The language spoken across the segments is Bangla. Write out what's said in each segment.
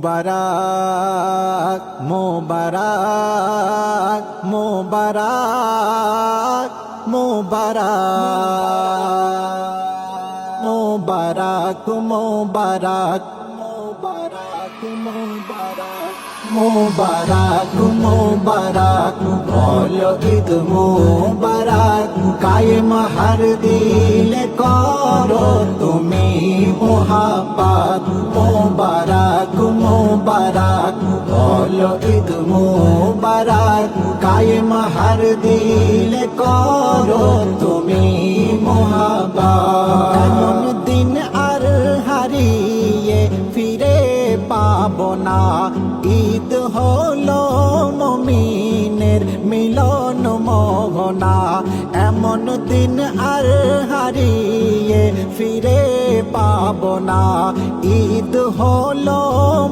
মোবারক মোবারক মোবারক মোবারক মোবারক মোবারক মোবারক মোবারক মোবারক মোবারক বলো ঈদ মোবারক কায়েম হার দিলে করো তুমি মোহাব্বত মোবারক মোবারক বলো ঈদ মোবারক কায়েম হার দিলে করো তুমি এমন দিন আর হারিয়ে ফিরে পাবো না ঈদ হলো দিন আর হারিয়ে ফিরে পাব না। ঈদ হলো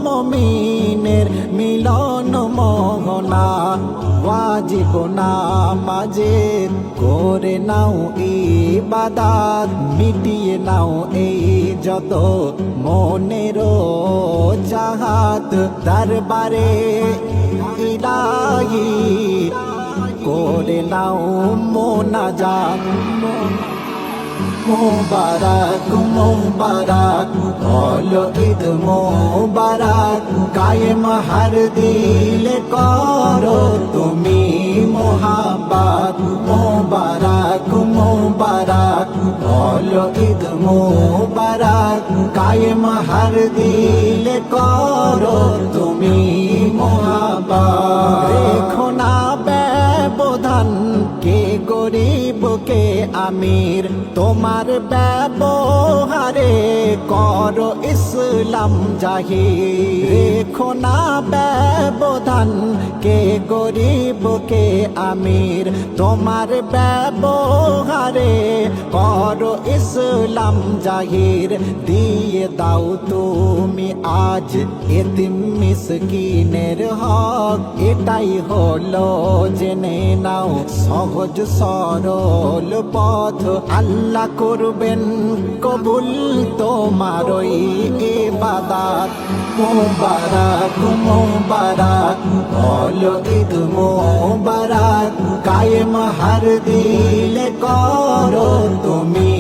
মমিনের মিলন মোহনা। না মাঝে করে নাও ইবাদাত, মিটিয়ে নাও এই যত মনেরও চাহাত। দরবারে ইলাহি করে নাও মোনাজাত মোবারক মোবারক, বলো ঈদ মোবারক, কায়েম হার দিলে করো তুমি মোহাব্বত মোবারক মোবারক, বলো ঈদ মোবারক, কায়েম হার দিলে করো তুমি মোহাব্বত গরিবকে আমির, তোমার ব্যবহারে করো ইসলাম জাহির। রেখো না ব্যবধান, কে গরিব, কে আমির। তোমার ব্যবহারে করো ইসলাম জাহির। দিয়ে দাও তুমি আজ এতিম মিসকিনের হক। এটাই হলো জেনে নাও, সহজ সরল পথ আল্লাহ করবেন, কবুল তোমার ওই ইবাদাত। মোবারক মোবারক, বলো ঈদ মোবারক, কায়েম হার দিলে করো তুমি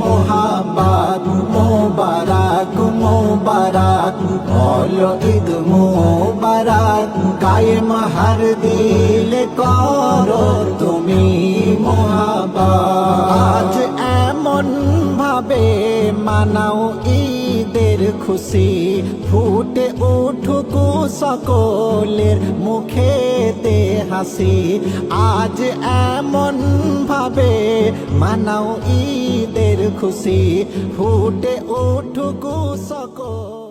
মোহাব্বত। মোবারক মোবারক, বলো ঈদ মোবারক, কায়েম হার মানাও ঈদের খুশি। ফুটে উঠুক সকলের মুখেতে হাসি। আজ এমন ভাবে মানাও ঈদের খুশি। ফুটে উঠুক সকল